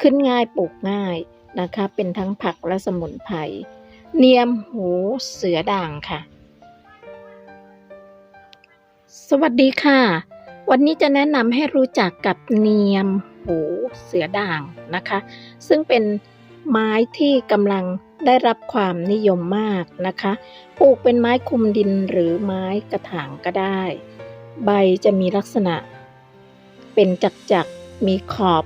ขึ้นง่ายปลูกง่ายนะคะ เป็นทั้งผักและสมุนไพรเนียมหูเสือด่างค่ะ สวัสดีค่ะ วันนี้จะแนะนำให้รู้จักกับเนียมหูเสือด่างนะคะ ซึ่งเป็นไม้ที่กำลังได้รับความนิยมมากนะคะ ปลูกเป็นไม้คุมดินหรือไม้กระถางก็ได้ ใบจะมีลักษณะ เป็นจักๆ มีขอบ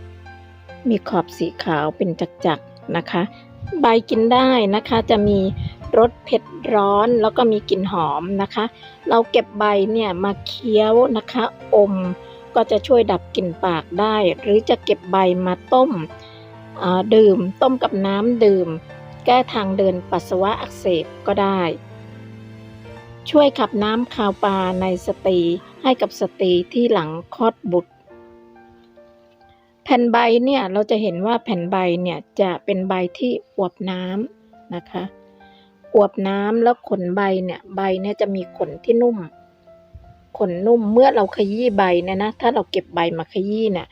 มีขอบสีขาวเป็นจักๆนะคะ ใบกินได้นะคะจะมีรสเผ็ดร้อนแล้วก็มีกลิ่นหอมนะคะ เราเก็บใบเนี่ยมาเคี้ยวนะคะ อมก็จะช่วยดับกลิ่นปากได้ หรือจะเก็บใบมาต้มดื่มต้มกับน้ำดื่ม แก้ทางเดินปัสสาวะอักเสบก็ได้ ช่วยขับน้ำคาวปลาในสตรีให้กับสตรีที่หลังคลอดบุตร แผ่นใบเนี่ยเราจะเห็นว่าแผ่นใบเนี่ยจะเป็นใบที่อวบน้ำนะคะอวบน้ำแล้วขนใบเนี่ยใบเนี่ยจะมีขนที่นุ่ม ขนนุ่มเมื่อเราขยี้ใบเนี่ยนะถ้าเราเก็บใบมาขยี้เนี่ย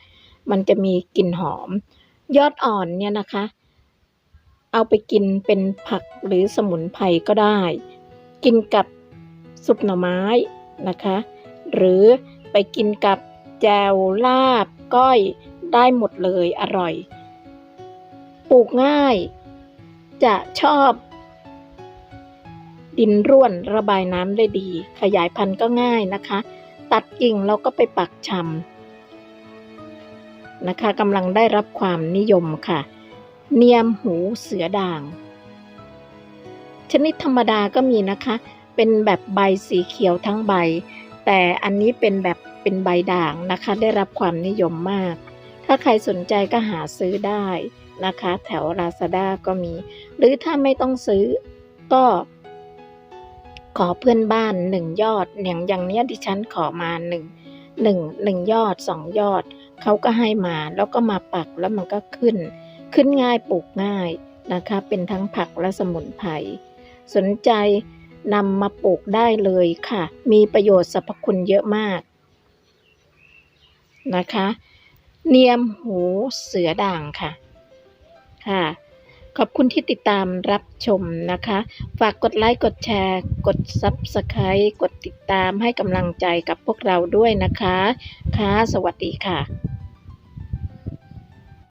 มันจะมีกลิ่นหอม ยอดอ่อนเนี่ยนะคะ เอาไปกินเป็นผักหรือสมุนไพรก็ได้ กินกับซุปหน่อไม้นะคะ หรือไปกินกับแจวลาบก้อย ได้หมดเลยอร่อย ปลูกง่าย จะชอบ ดินร่วนระบายน้ำได้ดี ขยายพันธุ์ก็ง่ายนะคะ ตัดกิ่งเราก็ไปปักชำนะคะกำลังได้รับความนิยมค่ะ เนียมหูเสือด่าง ชนิดธรรมดาก็มีนะคะ เป็นแบบใบสีเขียวทั้งใบ แต่อันนี้เป็นแบบเป็นใบด่างนะคะ ได้รับความนิยมมาก ถ้าใครสนใจก็หาซื้อได้นะคะ แถว Lazada ก็มี หรือถ้าไม่ต้องซื้อก็ขอเพื่อนบ้านหนึ่งยอดอย่างอย่างเนี้ยดิฉันขอมาหนึ่งหนึ่งหนึ่งยอดสองยอด เขาก็ให้มาแล้วก็มาปักแล้วมันก็ขึ้น ขึ้นง่ายปลูกง่ายนะคะ เป็นทั้งผักและสมุนไพรสนใจนำมาปลูกได้เลยค่ะ มีประโยชน์สรรพคุณเยอะมากนะคะ เนียมหูเสือด่างค่ะ ค่ะ ขอบคุณที่ติดตามรับชมนะคะ ฝากกดไลค์ กดแชร์ กด Subscribe กดติดตามให้กำลังใจกับพวกเราด้วยนะคะ ค่ะ สวัสดีค่ะ